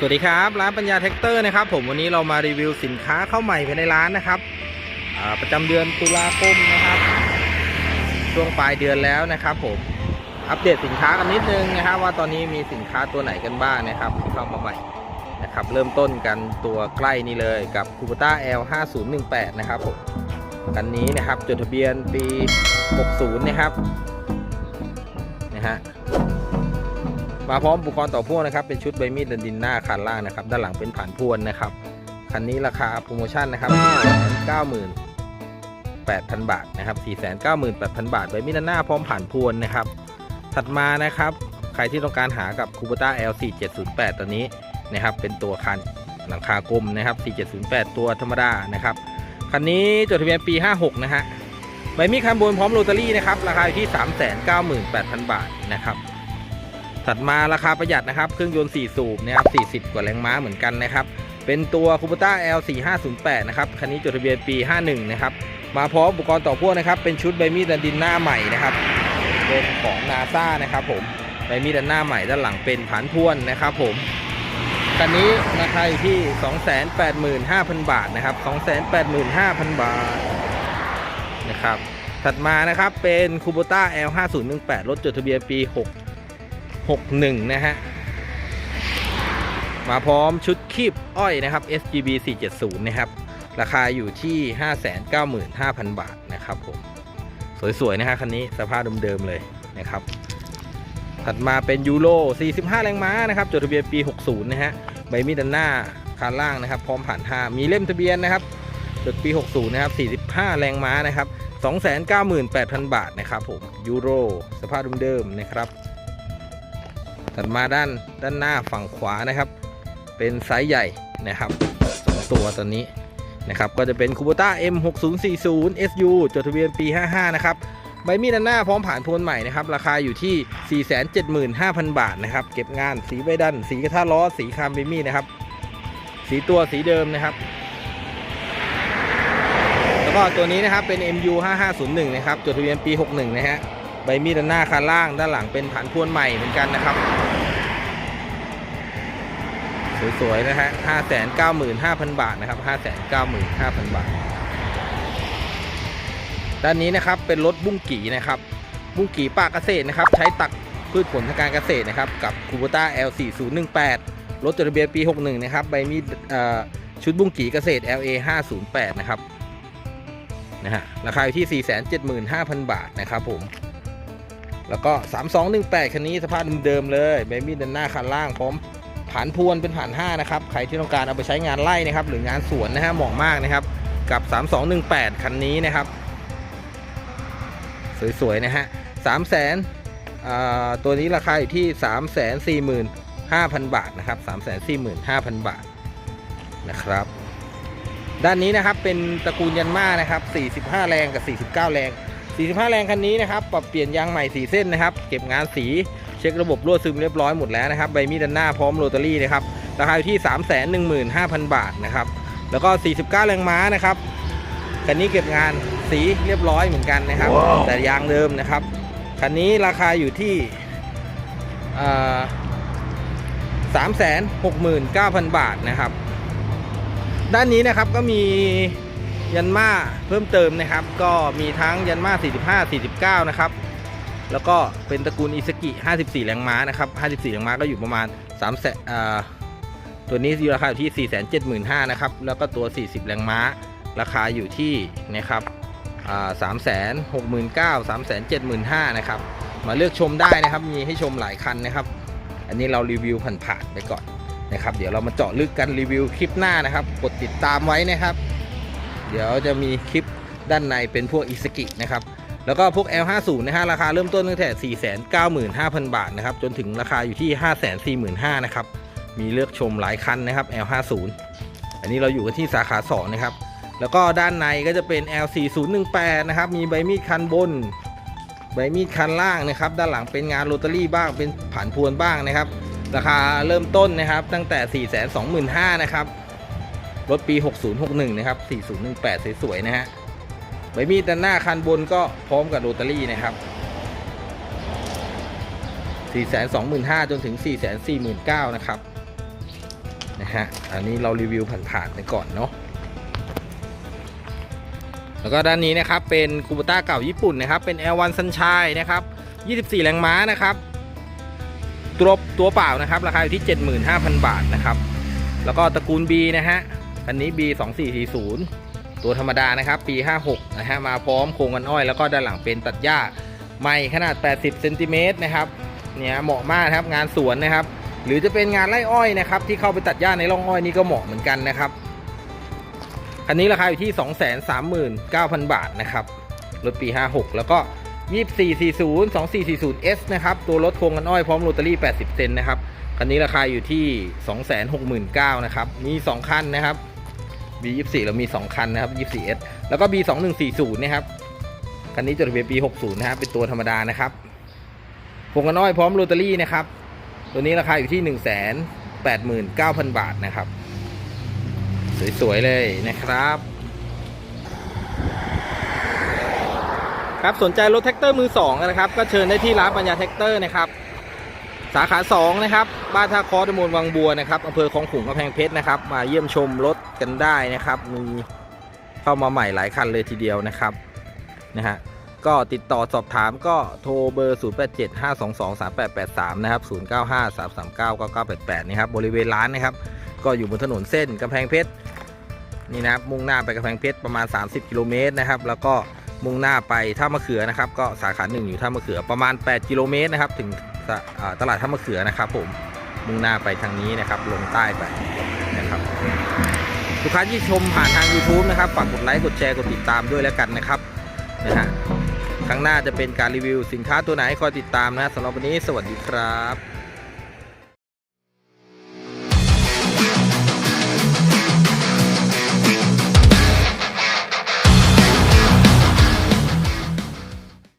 สวัสดีครับร้านปัญญาแท็กเตอร์นะครับผมวันนี้เรามารีวิวสินค้าเข้าใหม่ภายในร้านนะครับประจำเดือนตุลาคมนะครับ ช่วงปลายเดือนแล้วนะครับผมอัปเดตสินค้ากันนิดนึงนะครับว่าตอนนี้มีสินค้าตัวไหนกันบ้างนะครับที่เข้ามาใหม่นะครับเริ่มต้นกันตัวใกล้นี่เลยกับ c u b e r t a L 5018นะครับผมคันนี้นะครับจดทะเบียนปี 60 นะครับนะฮะ มาพร้อมอุปกรณ์ต่อพ่วงนะครับ เป็นชุดใบมีดดินดินหน้าคันล่างนะครับ ด้านหลังเป็นผ่านพวนนะครับ คันนี้ราคาโปรโมชั่นนะครับ498,000 บาทนะครับ498,000 บาท ใบมีดด้านหน้าพร้อมผ่านพวนนะครับ ถัดมานะครับ ใครที่ต้องการหากับ c u b e r t a L4708 ตัวนี้นะครับ เป็นตัวคันหลังคากลมนะครับ 4708 ตัวธรรมดานะครับ คันนี้จดทะเบียนปี 56 นะฮะ ใบมีดคันบนพร้อมโรตารี่นะครับ ราคาอยู่ที่ 398,000 บาทนะครับ ถัดมาราคาประหยัดนะครับ เครื่องยนต์ 4 สูบนะครับ40 กว่าแรงม้าเหมือนกันนะครับ เป็นตัว c u b e r t a L4508 นะครับ คันนี้จดทะเบียนปี 51 นะครับ มาพร้อมอุปกรณ์ต่อพ่วงนะครับ เป็นชุดใบมีดดันดินหน้าใหม่นะครับ เป็นของนาซานะครับผม ใบมีดดันหน้าใหม่ด้านหลังเป็นผานพวนนะครับผม คันนี้ราคาอยู่ที่ 285,000 บาทนะครับ 285,000 บาทนะครับ ถัดมานะครับ เป็น c u b e r t a L5018 รถจดทะเบียนปี 6 61 นะฮะ มาพร้อมชุดคีบอ้อยนะครับ SGB 470 นะครับ ราคาอยู่ที่ 595,000 บาทนะครับผม สวย ๆ นะฮะคันนี้สภาพเดิม ๆ เลยนะครับ ถัดมาเป็นยูโร 45 แรงม้านะครับ จดทะเบียนปี 60 นะฮะ ใบมีดด้านหน้าคานล่างนะครับ พร้อมผ่านท่ามีเล่มทะเบียนนะครับจดปี 60 นะครับ 45 แรงม้านะครับ298,000 บาทนะครับผม ยูโร สภาพเดิมๆนะครับ ถัดมาด้านด้านหน้าฝั่งขวานะครับ เป็นไซส์ใหญ่นะครับสองตัวตัวนี้นะครับก็จะเป็นคูโบต้า M6040 SU จดทะเบียนปี 55 นะครับใบมีดด้านหน้าพร้อมผ่านพวนใหม่นะครับ ราคาอยู่ที่ 475,000 บาทนะครับ เก็บงานสีใบดัน สีกระทะล้อ สีคามใบมีดนะครับ สีตัวสีเดิมนะครับ แล้วก็ตัวนี้นะครับเป็น MU 5501 นะครับ จดทะเบียนปี 61 นะฮะ ใบมีดด้านหน้าคันล่าง ด้านหลังเป็นผ่านพวนใหม่เหมือนกันนะครับ สวยๆนะฮะ595,000บาทนะครับ595,000บาท ด้านนี้นะครับเป็นรถบุ้งกี่นะครับบุ้งกี่ปากเกษตรนะครับ ใช้ตักพืชผลทางการเกษตรนะครับกับคูโบต้า L4018 รถจดทะเบียนปี 61 นะครับใบมีดชุดบุ้งกี่เกษตร LA508 นะครับนะฮะราคาอยู่ที่ 475,000 บาทนะครับผม แล้วก็ 3218 คันนี้สภาพเดิมๆเลยใบมีดด้านหน้าคันล่างพร้อม ผ่านพวนเป็นผ่าน5นะครับใครที่ต้องการเอาไปใช้งานไร่นะครับ หรืองานสวนนะฮะเหมาะมากนะครับ กับ 3218 คันนี้นะครับ สวยๆนะฮะ3 0 0 0 0 0ตัวนี้ราคาอยู่ที่ 345,000 บาทนะครับ345,000 บาทนะครับ ด้านนี้นะครับเป็นตระกูลยันมานะครับ 45 แรงกับ 49 แรง 45 แรงคันนี้นะครับ ปรับเปลี่ยนยางใหม่ 4 เส้นนะครับ เก็บงานสี เช็คระบบรั่วซึมเรียบร้อยหมดแล้วนะครับใบมีดด้านหน้าพร้อมโรตารี่นะครับราคาอยู่ที่ 315,000 บาทนะครับแล้วก็ 49 แรงม้านะครับคันนี้เก็บงานสีเรียบร้อยเหมือนกันนะครับแต่ยางเดิมนะครับคันนี้ราคาอยู่ที่สามแสนหกหมื่นเก้าพันบาทนะครับ ด้านนี้นะครับก็มียันมาเพิ่มเติมนะครับ ก็มีทั้งยันมา45 49 นะครับ แล้วก็เป็นตระกูลอิสกิ54 แรงม้านะครับ 54 แรงม้าก็อยู่ประมาณ3แสนตัวนี้อยู่ราคาอยู่ที่ 475,000นะครับ แล้วก็ตัว 40 แรงม้า ราคาอยู่ที่นะครับสามแสนหกหมื่นเก้าสามแสนเจ็ดหมื่นห้านะครับ มาเลือกชมได้นะครับ มีให้ชมหลายคันนะครับ อันนี้เรารีวิวผ่านๆไปก่อนนะครับ เดี๋ยวเรามาเจาะลึกกันรีวิวคลิปหน้านะครับ กดติดตามไว้นะครับ เดี๋ยวจะมีคลิปด้านในเป็นพวกอิสกินะครับ แล้วก็พวก L50 นะฮะราคาเริ่มต้นตั้งแต่ 495,000 บาทนะครับจนถึงราคาอยู่ที่ 545,000นะครับมีเลือกชมหลายคันนะครับ L50 อันนี้เราอยู่กันที่สาขา 2 นะครับ แล้วก็ด้านในก็จะเป็น L4018 นะครับมีใบมีดคันบน ใบมีดคันล่างนะครับ ด้านหลังเป็นงานโรตารี่บ้างเป็นผ่านพวนบ้างนะครับ ราคาเริ่มต้นนะครับตั้งแต่ 425,000นะครับรถปี 6061 นะครับ 4018 สวยๆนะฮะ ใบมีดด้านหน้าคันบนก็พร้อมกับโรตารี่นะครับ 425,000จนถึง 449,000นะครับนะฮะอันนี้เรารีวิวผ่านๆไปก่อนเนาะแล้วก็ด้านนี้นะครับเป็นคูบูต้าเก่าญี่ปุ่นนะครับ เป็น L1 Sunshine นะครับ 24 แรงม้านะครับ ตัวตัวเปล่านะครับ ราคาอยู่ที่ 75,000 บาทนะครับ แล้วก็ตระกูล B นะฮะ อันนี้ B 2440 ตัวธรรมดานะครับปี 56 นะฮะมาพร้อมโครงกันอ้อยแล้วก็ด้านหลังเป็นตัดหญ้าใหม่ขนาด 80 เซนติเมตรนะครับเนี่ยเหมาะมากครับงานสวนนะครับ หรือจะเป็นงานไร่อ้อยนะครับที่เข้าไปตัดหญ้าในร่องอ้อยนี่ก็เหมาะเหมือนกันนะครับคันนี้ราคาอยู่ที่ 239,000 บาทนะครับรถปี 56 แล้วก็ 2440 2440S นะครับตัวรถโครงกันอ้อยพร้อมโรตารี่ 80 เซนนะครับคันนี้ราคาอยู่ที่ 269,000นะครับมี 2 คันนะครับ B24 เรามี 2 คันนะครับ 24S แล้วก็ B2140 นะครับ คันนี้จดทะเบียนปี 60 นะครับ เป็นตัวธรรมดานะครับโครงกันอ้อยพร้อมโรตารี่นะครับ ตัวนี้ราคาอยู่ที่ 189,000 บาทนะครับ สวย ๆ เลยนะครับ ครับสนใจรถแท็กเตอร์มือสองนะครับ ก็เชิญได้ที่ร้านปัญญาแท็กเตอร์นะครับ สาขา 2 นะครับ บ้านท่าคอตำบลวังบัวนะครับอำเภอคลองขุงกำแพงเพชรนะครับ มาเยี่ยมชมรถกันได้นะครับ มีเข้ามาใหม่หลายคันเลยทีเดียวนะครับนะฮะก็ติดต่อสอบถามก็โทรเบอร์ 0875223883 นะครับ 0953399988 นะครับ บริเวณร้านนะครับ ก็อยู่บนถนนเส้นกำแพงเพชรนี่นะครับ มุ่งหน้าไปกำแพงเพชรประมาณ 30 กิโลเมตรนะครับ แล้วก็มุ่งหน้าไปท่ามะเขือนะครับ ก็สาขาหนึ่งอยู่ท่ามะเขือประมาณ 8 กิโลเมตรนะครับ ถึง ตลาดท่ามะเขือนะครับผมมุ่งหน้าไปทางนี้นะครับลงใต้ไปนะครับลูกค้าที่ชมผ่านทาง YouTube นะครับฝากกดไลค์กดแชร์กดติดตามด้วยแล้วกันนะครับนะฮะครั้งหน้าจะเป็นการรีวิวสินค้าตัวไหนคอยติดตามนะสำหรับวันนี้สวัสดีครับ